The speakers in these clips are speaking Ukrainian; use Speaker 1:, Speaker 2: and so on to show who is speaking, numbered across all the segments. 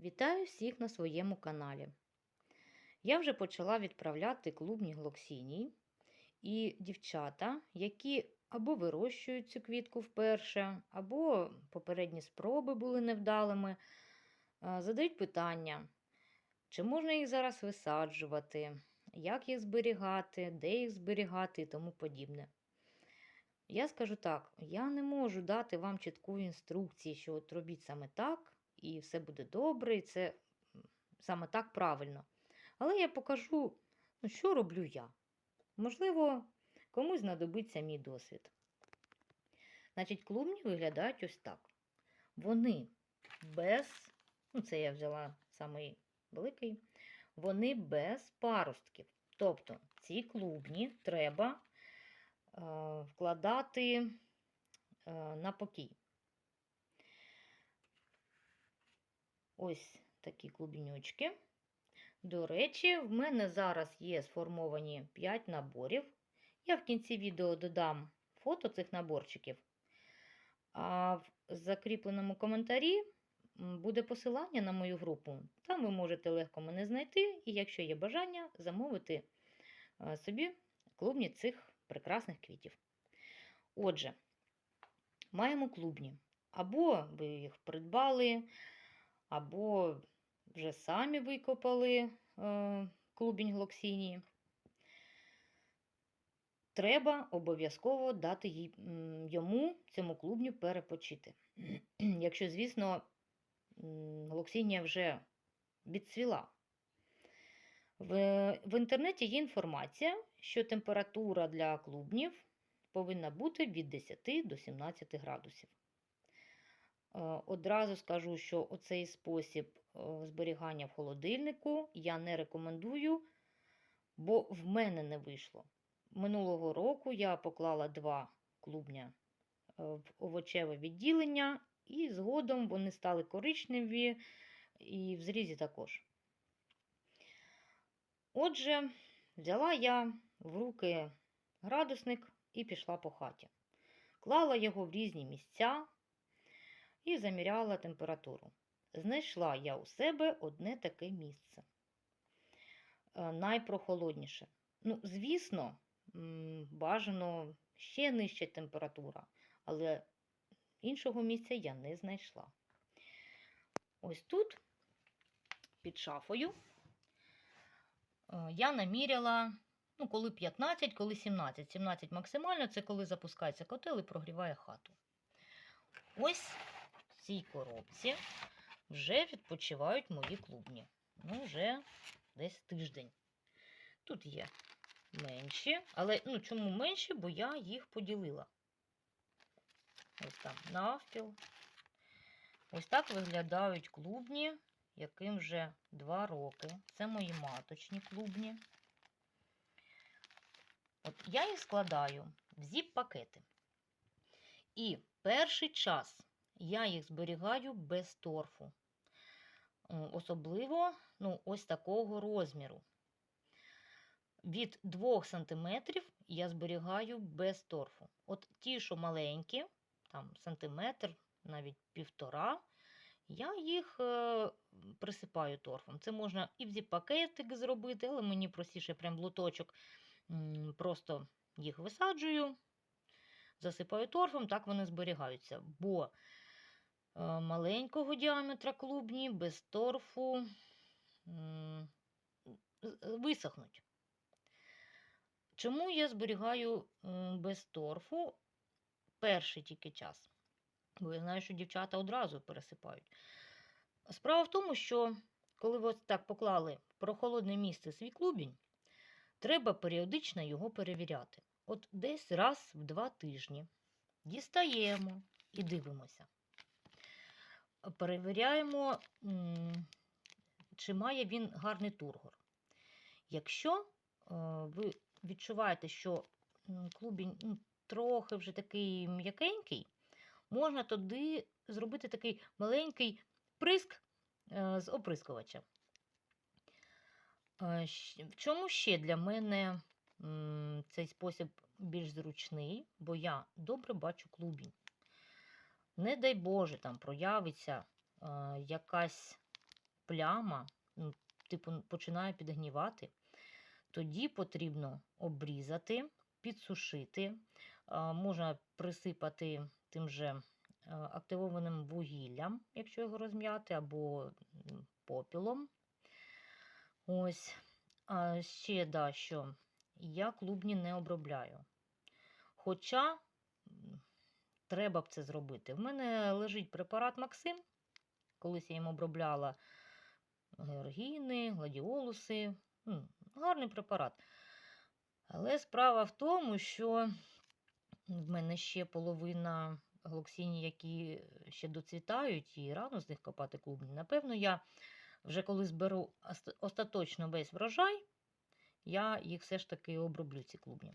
Speaker 1: Вітаю всіх на своєму каналі. Я вже почала відправляти клубні глоксіній, і дівчата, які або вирощують цю квітку вперше, або попередні спроби були невдалими, е, задають питання, чи можна їх зараз висаджувати, як їх зберігати, де їх зберігати і тому подібне. Я скажу так: я не можу дати вам чітку інструкції, що от робіть саме так, і все буде добре, і це саме так правильно. Але я покажу, ну, що роблю я. Можливо, комусь знадобиться мій досвід. Значить, клубні виглядають ось так. Вони без, ну це я взяла самий великий, вони без паростків. Тобто ці клубні треба е, вкладати е, на покій. Ось такі клубнючки. До речі, в мене зараз є сформовані 5 наборів. Я в кінці відео додам фото цих наборчиків. А в закріпленому коментарі буде посилання на мою групу. Там ви можете легко мене знайти, і якщо є бажання, замовити собі клубні цих прекрасних квітів. Отже, маємо клубні. Або ви їх придбали, або вже самі викопали е, клубінь глоксінії. Треба обов'язково дати їй, йому, цьому клубню, перепочити. Якщо, звісно, глоксінія вже відцвіла. В, в інтернеті є інформація, що температура для клубнів повинна бути від 10 до 17 градусів. Е, Одразу скажу, що оцей спосіб е, зберігання в холодильнику я не рекомендую, бо в мене не вийшло. Минулого року я поклала два клубня е, в овочеве відділення, і згодом вони стали коричневі і в зрізі також. Отже, взяла я в руки градусник і пішла по хаті. Клала його в різні місця і заміряла температуру. Знайшла я у себе одне таке місце. Е, Найпрохолодніше. Ну, звісно, бажано ще нижча температура, але іншого місця я не знайшла. Ось тут, під шафою, е, я наміряла, ну, коли 15, коли 17. 17 максимально це коли запускається котел і прогріває хату. Ось цій коробці вже відпочивають мої клубні. Ну, вже десь тиждень. Тут є менші, але ну, чому менші? Бо я їх поділила. Ось там навпіл. Ось так виглядають клубні, яким вже 2 роки. Це мої маточні клубні. От я їх складаю в зіп-пакети. І перший час я їх зберігаю без торфу. Особливо ну, ось такого розміру. Від 2 см я зберігаю без торфу. От ті, що маленькі, там сантиметр, навіть півтора, я їх е, присипаю торфом. Це можна і в зіп-пакетик зробити, але мені простіше прям луточок. Просто їх висаджую, засипаю торфом, так вони зберігаються. Бо маленького діаметра клубні без торфу висохнуть. Чому я зберігаю без торфу перший тільки час? Бо я знаю, що дівчата одразу пересипають. Справа в тому, що коли ви ось так поклали в прохолодне місце свій клубінь, треба періодично його перевіряти. От десь раз в два тижні дістаємо і дивимося. Перевіряємо, чи має він гарний тургор. Якщо е, ви відчуваєте, що клубінь ну, трохи вже такий м'якенький, можна тоді зробити такий маленький приск е, з оприскувача. Е, В чому ще для мене цей спосіб більш зручний, бо я добре бачу клубінь. Не дай Боже, там проявиться е, якась пляма, ну, типу, починає підгнівати, тоді потрібно обрізати, підсушити, а, можна присипати тим же е, активованим вугіллям, якщо його розм'яти, або попілом. Ось. А ще да, що я клубні не обробляю. Хоча треба б це зробити. В мене лежить препарат Максим. Колись я їм обробляла георгіни, гладіолуси. Гарний препарат. Але справа в тому, що в мене ще половина глоксінів, які ще доцвітають, і рано з них копати клубні. Напевно, я вже коли зберу остаточно весь врожай, я їх все ж таки оброблю, ці клубні.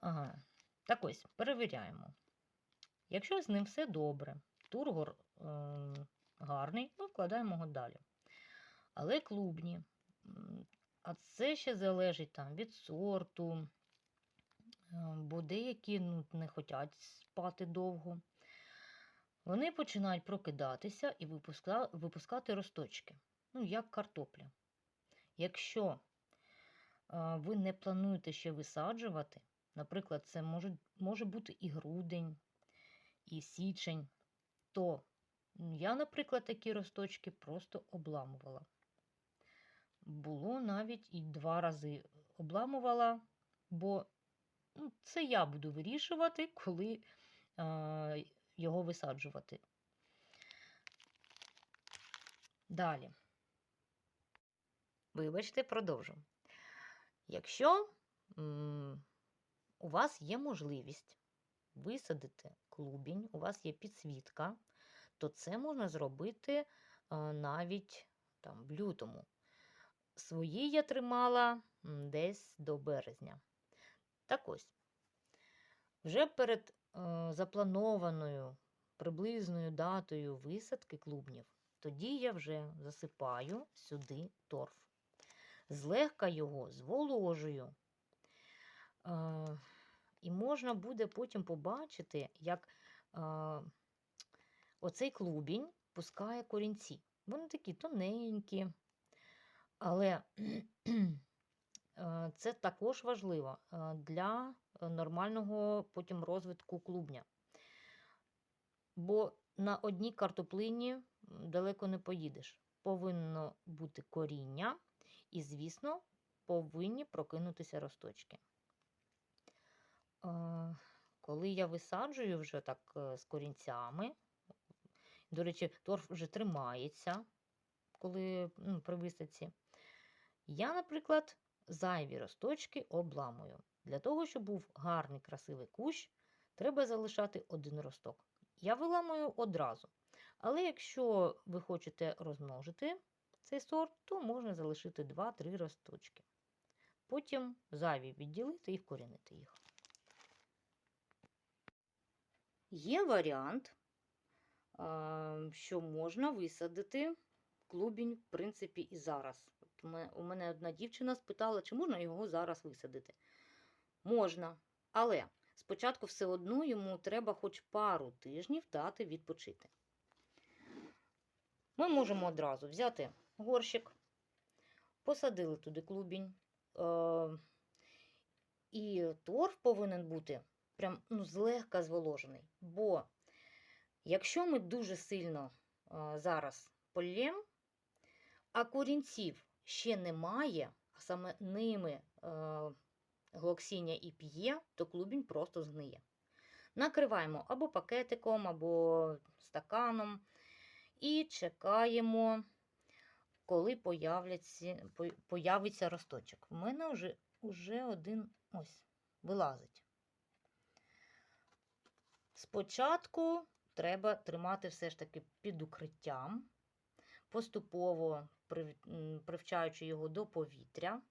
Speaker 1: Ага. Так ось, перевіряємо. Якщо з ним все добре, тургор ем, гарний, ми вкладаємо його далі. Але клубні, а це ще залежить там від сорту, е, бо деякі ну, не хочуть спати довго. Вони починають прокидатися і випуска, випускати росточки, ну, як картопля. Якщо е, ви не плануєте ще висаджувати, наприклад, це може, може бути і грудень, і січень, то я, наприклад, такі росточки просто обламувала. Було навіть і два рази обламувала, бо ну, це я буду вирішувати, коли е, його висаджувати. Далі. Вибачте, продовжу. Якщо у вас є можливість висадити клубінь, у вас є підсвітка, то це можна зробити е, навіть там, в лютому. Свої я тримала десь до березня. Так ось, вже перед е, запланованою приблизною датою висадки клубнів, тоді я вже засипаю сюди торф. Злегка його зволожую. І можна буде потім побачити, як оцей клубінь пускає корінці. Вони такі тоненькі, але це також важливо для нормального потім розвитку клубня. Бо на одній картоплині далеко не поїдеш. Повинно бути коріння, і, звісно, повинні прокинутися росточки. Е, Коли я висаджую вже так е, з корінцями, до речі, торф вже тримається, коли ну, при висадці, я, наприклад, зайві росточки обламую. Для того, щоб був гарний красивий кущ, треба залишати один росток. Я виламую одразу. Але якщо ви хочете розмножити цей сорт, то можна залишити 2-3 росточки. Потім зайві відділити і вкорінити їх. Є варіант, що можна висадити клубінь, в принципі, і зараз. От у мене одна дівчина спитала, чи можна його зараз висадити. Можна, але спочатку все одно йому треба хоч пару тижнів дати відпочити. Ми можемо одразу взяти горщик, посадили туди клубінь. Е- і торф повинен бути прям ну, злегка зволожений. Бо якщо ми дуже сильно е, зараз полємо, а корінців ще немає, а саме ними е, глоксіння і п'є, то клубінь просто згниє. Накриваємо або пакетиком, або стаканом і чекаємо, коли появляться, появиться росточок. У мене вже, вже один ось вилазить. Спочатку треба тримати все ж таки під укриттям, поступово привчаючи його до повітря.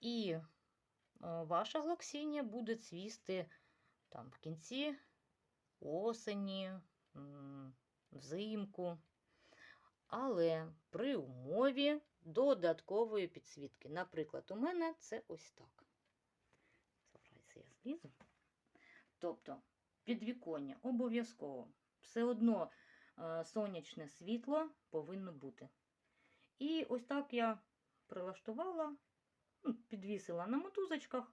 Speaker 1: І ваша глоксіння буде цвісти там в кінці осені, взимку. Але при умові додаткової підсвітки. Наприклад, у мене це ось так. Зараз я злізу. Тобто підвіконня обов'язково. Все одно е, сонячне світло повинно бути. І ось так я прилаштувала, ну, підвісила на мотузочках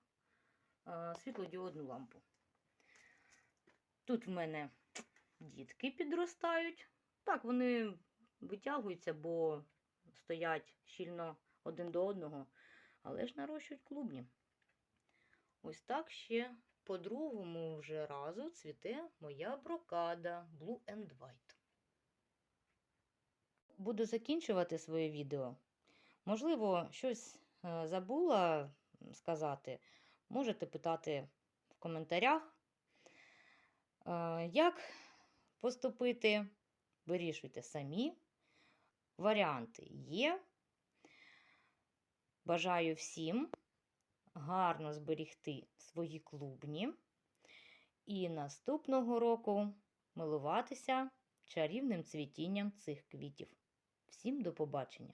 Speaker 1: е, світлодіодну лампу. Тут в мене дітки підростають. Так, вони витягуються, бо стоять щільно один до одного, але ж нарощують клубні. Ось так ще по другому вже разу цвіте моя брокада Blue and White. Буду закінчувати своє відео. Можливо, щось е, забула сказати. Можете питати в коментарях. Е, Як поступити? Вирішуйте самі. Варіанти є. Бажаю всім гарно зберігти свої клубні і наступного року милуватися чарівним цвітінням цих квітів. Всім до побачення!